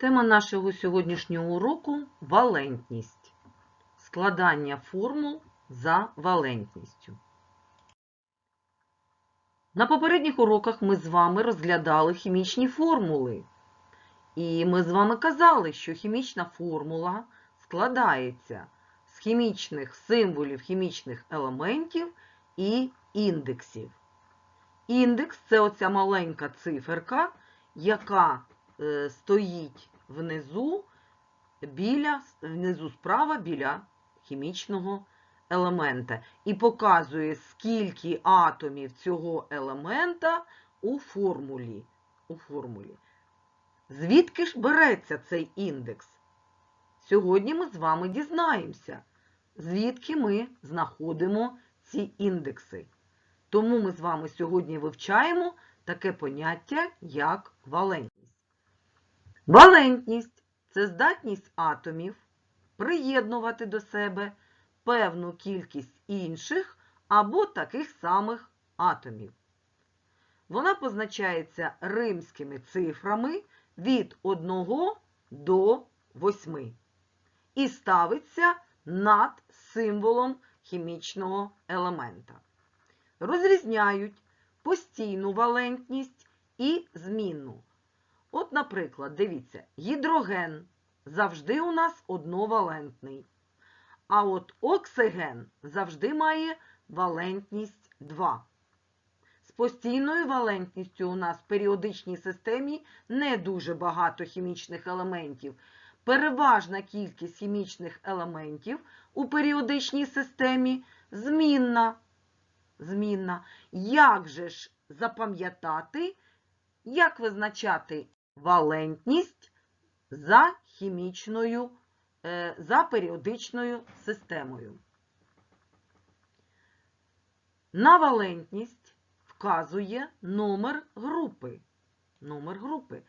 Тема нашого сьогоднішнього уроку валентність. Складання формул за валентністю. На попередніх уроках ми з вами розглядали хімічні формули. І ми з вами казали, що хімічна формула складається з хімічних символів хімічних елементів і індексів. Індекс це оця маленька циферка, яка е, стоїть внизу, біля, внизу справа біля хімічного елемента і показує, скільки атомів цього елемента у формулі. У формулі. Звідки ж береться цей індекс? Сьогодні ми з вами дізнаємося, звідки ми знаходимо ці індекси. Тому ми з вами сьогодні вивчаємо таке поняття, як валентність. Валентність це здатність атомів приєднувати до себе певну кількість інших або таких самих атомів. Вона позначається римськими цифрами від 1 до 8 і ставиться над символом хімічного елемента. Розрізняють постійну валентність і змінну. От, наприклад, дивіться, гідроген завжди у нас одновалентний. А от оксиген завжди має валентність 2. З постійною валентністю у нас в періодичній системі не дуже багато хімічних елементів. Переважна кількість хімічних елементів у періодичній системі змінна. змінна. Як же ж запам'ятати, як визначати валентність за хімічною, е, за періодичною системою? На валентність вказує номер групи. Номер групи.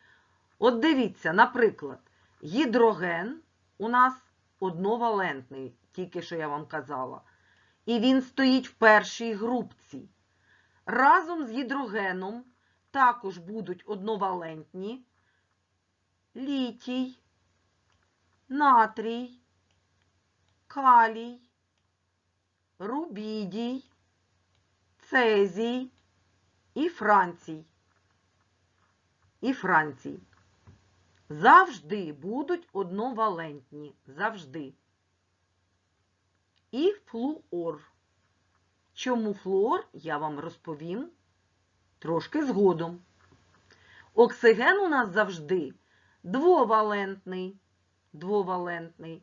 От дивіться, наприклад, гідроген у нас одновалентний, тільки що я вам казала. І він стоїть в першій групці. Разом з гідрогеном також будуть одновалентні літій, натрій, калій, рубідій, цезій і францій. І францій. Завжди будуть одновалентні. Завжди. І флуор. Чому флуор, я вам розповім трошки згодом. Оксиген у нас завжди двовалентний. Двовалентний.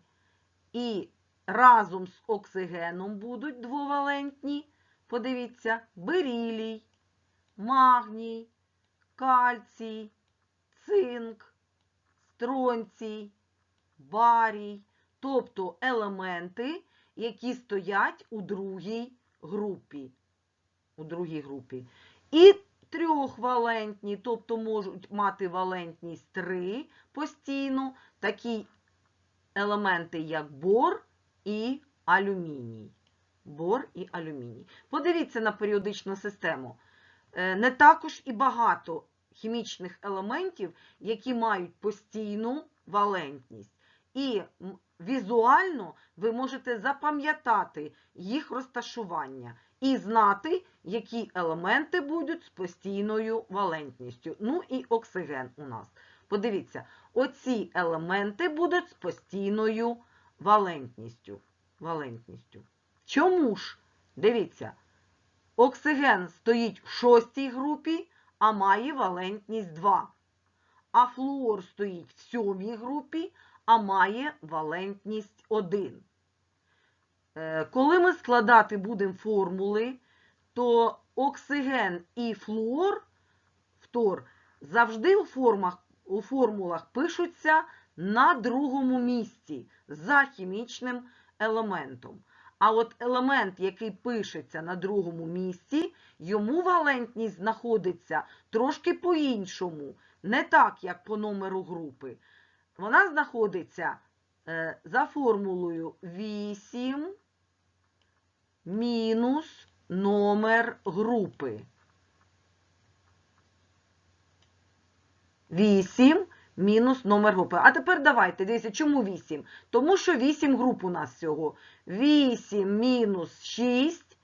І разом з оксигеном будуть двовалентні. Подивіться, берілій, магній, кальцій, цинк, стронцій, барій, тобто елементи, які стоять у другій групі. У другій групі. І трьохвалентні, тобто можуть мати валентність 3 постійно, такі елементи, як бор і алюміній. Бор і алюміній. Подивіться на періодичну систему. Е, Не також і багато хімічних елементів, які мають постійну валентність. І візуально ви можете запам'ятати їх розташування і знати, які елементи будуть з постійною валентністю. Ну і оксиген у нас. Подивіться, оці елементи будуть з постійною валентністю. валентністю. Чому ж? Дивіться, оксиген стоїть в шостій групі, а має валентність 2. А флуор стоїть в сьомій групі, а має валентність 1. Е, коли ми складати будемо формули, то оксиген і флуор, фтор, завжди у, формах, у формулах пишуться на другому місці за хімічним елементом. А от елемент, який пишеться на другому місці, йому валентність знаходиться трошки по-іншому, не так, як по номеру групи. Вона знаходиться е, за формулою 8 мінус номер групи. 8 мінус номер групи. А тепер давайте, дивіться, чому 8? Тому що 8 груп у нас всього. 8 мінус 6.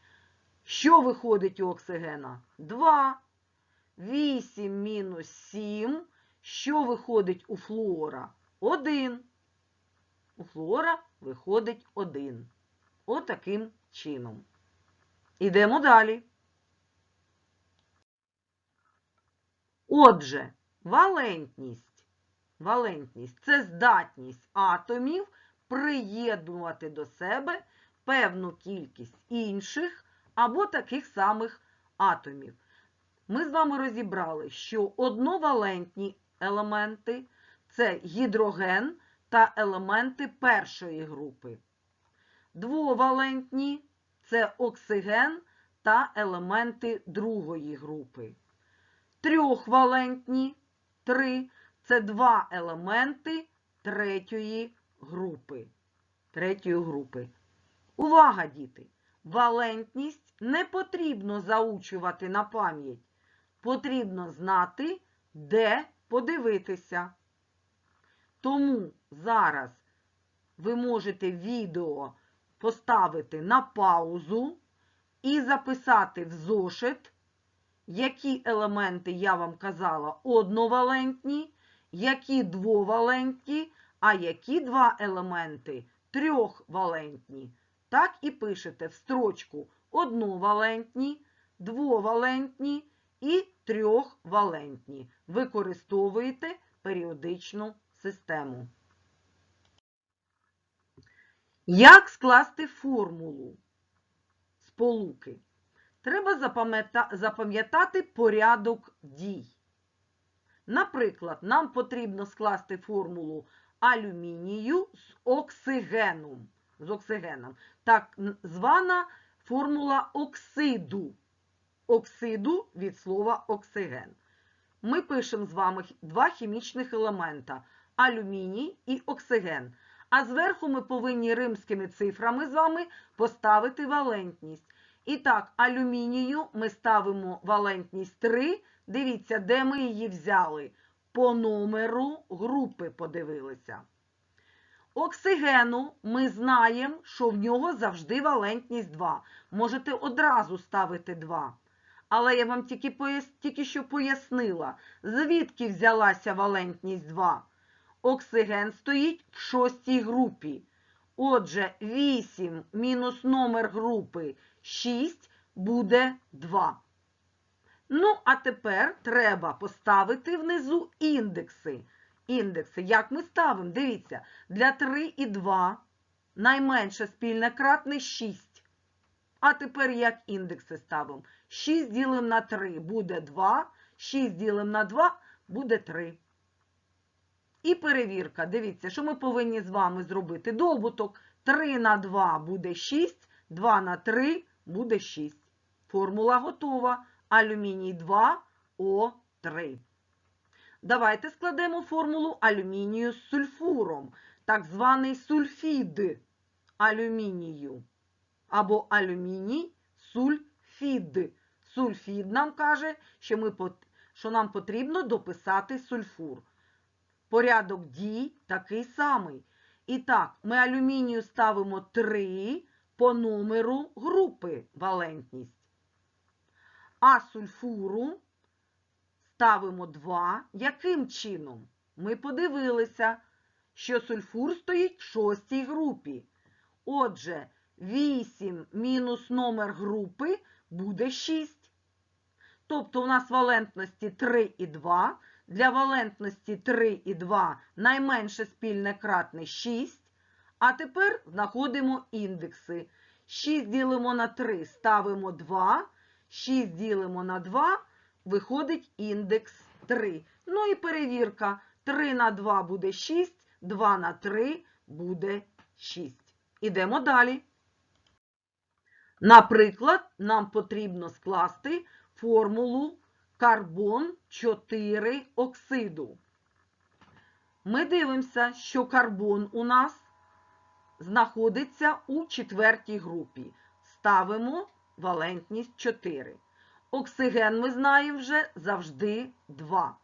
Що виходить у оксигена? 2. 8 мінус 7. Що виходить у флуора? 1. У флуора виходить 1. Отаким чином. Ідемо далі. Отже, валентність. Валентність це здатність атомів приєднувати до себе певну кількість інших або таких самих атомів. Ми з вами розібрали, що одновалентні елементи це гідроген та елементи першої групи. Двовалентні це оксиген та елементи другої групи. Трьохвалентні три це два елементи третьої групи. Третьої групи. Увага, діти! Валентність не потрібно заучувати на пам'ять. Потрібно знати, де подивитися. Тому зараз ви можете відео поставити на паузу і записати в зошит, які елементи я вам казала одновалентні, які двовалентні, а які два елементи трьохвалентні. Так і пишете в строчку одновалентні, двовалентні і трьохвалентні. Використовуєте періодичну систему. Як скласти формулу сполуки? Треба запам'ятати порядок дій. Наприклад, нам потрібно скласти формулу алюмінію з оксигеном. З оксигеном. Так звана формула оксиду. Оксиду від слова оксиген. Ми пишемо з вами два хімічних елемента алюміній і оксиген. А зверху ми повинні римськими цифрами з вами поставити валентність. І так, алюмінію ми ставимо валентність 3. Дивіться, де ми її взяли. По номеру групи подивилися. Оксигену ми знаємо, що в нього завжди валентність 2. Можете одразу ставити 2. Але я вам тільки, пояс... тільки що пояснила, звідки взялася валентність 2. Оксиген стоїть в шостій групі. Отже, 8 мінус номер групи 6 буде 2. Ну, а тепер треба поставити внизу індекси. Індекси, як ми ставимо? Дивіться, для 3 і 2 найменше спільне кратне 6. А тепер як індекси ставимо? 6 ділимо на 3 буде 2, 6 ділимо на 2 буде 3. І перевірка. Дивіться, що ми повинні з вами зробити. Добуток 3 на 2 буде 6, 2 на 3 буде 6. Формула готова. Алюміній 2, О3. Давайте складемо формулу алюмінію з сульфуром, так званий сульфід алюмінію. Або алюміній сульфід. Сульфід нам каже, що, ми, що нам потрібно дописати сульфур. Порядок дій такий самий. І так, ми алюмінію ставимо 3 по номеру групи валентність. А сульфуру ставимо 2. Яким чином? Ми подивилися, що сульфур стоїть в шостій групі. Отже, 8 мінус номер групи буде 6. Тобто у нас валентності 3 і 2. Для валентності 3 і 2 найменше спільне кратне 6. А тепер знаходимо індекси. 6 ділимо на 3, ставимо 2. 6 ділимо на 2, виходить індекс 3. Ну і перевірка. 3 на 2 буде 6, 2 на 3 буде 6. Ідемо далі. Наприклад, нам потрібно скласти формулу карбон 4 оксиду. Ми дивимося, що карбон у нас знаходиться у четвертій групі. Ставимо валентність 4. Оксиген ми знаємо вже завжди 2.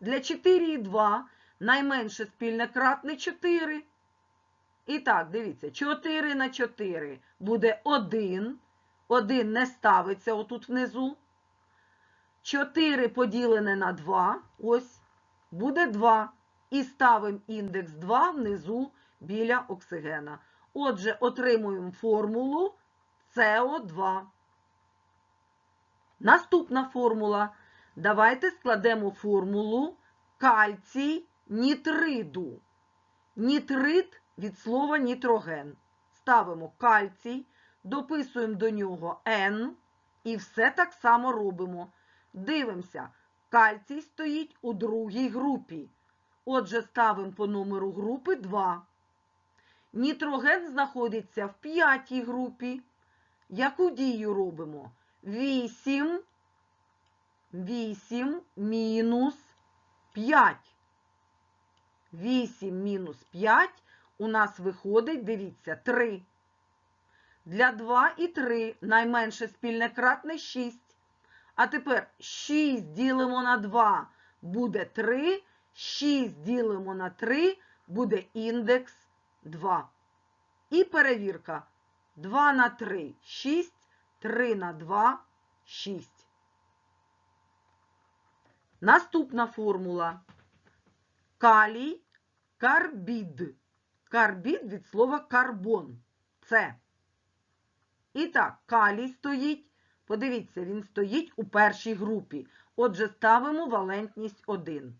Для 4 і 2 найменше спільне кратне 4. І так, дивіться, 4 на 4 буде 1. 1 не ставиться отут внизу. 4 поділене на 2, ось, буде 2. І ставимо індекс 2 внизу біля оксигена. Отже, отримуємо формулу СО2. Наступна формула. Давайте складемо формулу кальцій нітриду. Нітрид від слова нітроген. Ставимо кальцій, дописуємо до нього N і все так само робимо. Дивимося, кальцій стоїть у другій групі. Отже, ставимо по номеру групи 2. Нітроген знаходиться в п'ятій групі. Яку дію робимо? 8, 8 мінус 5. 8 мінус 5 у нас виходить, дивіться, 3. Для 2 і 3 найменше спільне кратне 6. А тепер 6 ділимо на 2 буде 3, 6 ділимо на 3 буде індекс 2. І перевірка. 2 на 3 – 6, 3 на 2 – 6. Наступна формула. Калій карбід. Карбід від слова карбон. Це. І так, калій стоїть. Подивіться, він стоїть у першій групі. Отже, ставимо валентність 1.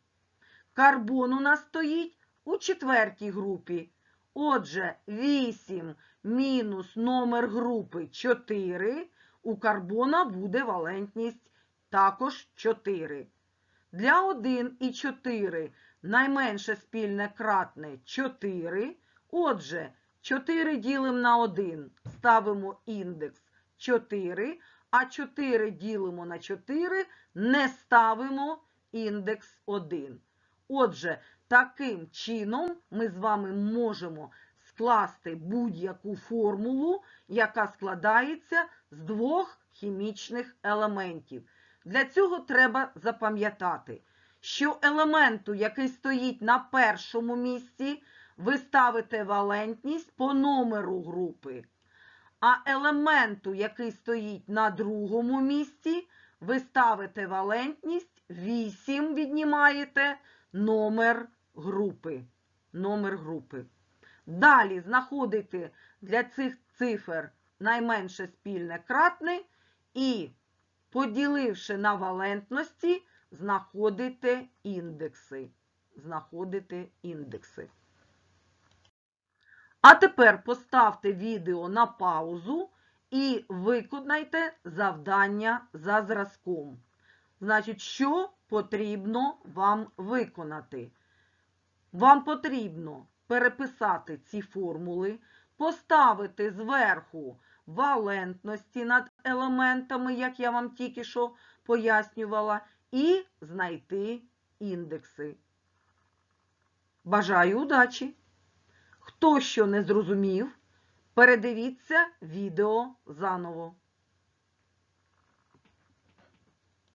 Карбон у нас стоїть у четвертій групі. Отже, 8 мінус номер групи 4. У карбона буде валентність також 4. Для 1 і 4 найменше спільне кратне 4. Отже, 4 ділимо на 1, ставимо індекс 4, а 4 ділимо на 4, не ставимо індекс 1. Отже, таким чином ми з вами можемо скласти будь-яку формулу, яка складається з двох хімічних елементів. Для цього треба запам'ятати, що елементу, який стоїть на першому місці, ви ставите валентність по номеру групи. А елементу, який стоїть на другому місці, ви ставите валентність 8, віднімаєте номер групи. Номер групи. Далі знаходите для цих цифр найменше спільне кратне і, поділивши на валентності, знаходите індекси. Знаходите індекси. А тепер поставте відео на паузу і виконайте завдання за зразком. Значить, що потрібно вам виконати? Вам потрібно переписати ці формули, поставити зверху валентності над елементами, як я вам тільки що пояснювала, і знайти індекси. Бажаю удачі! Хто що не зрозумів, передивіться відео заново.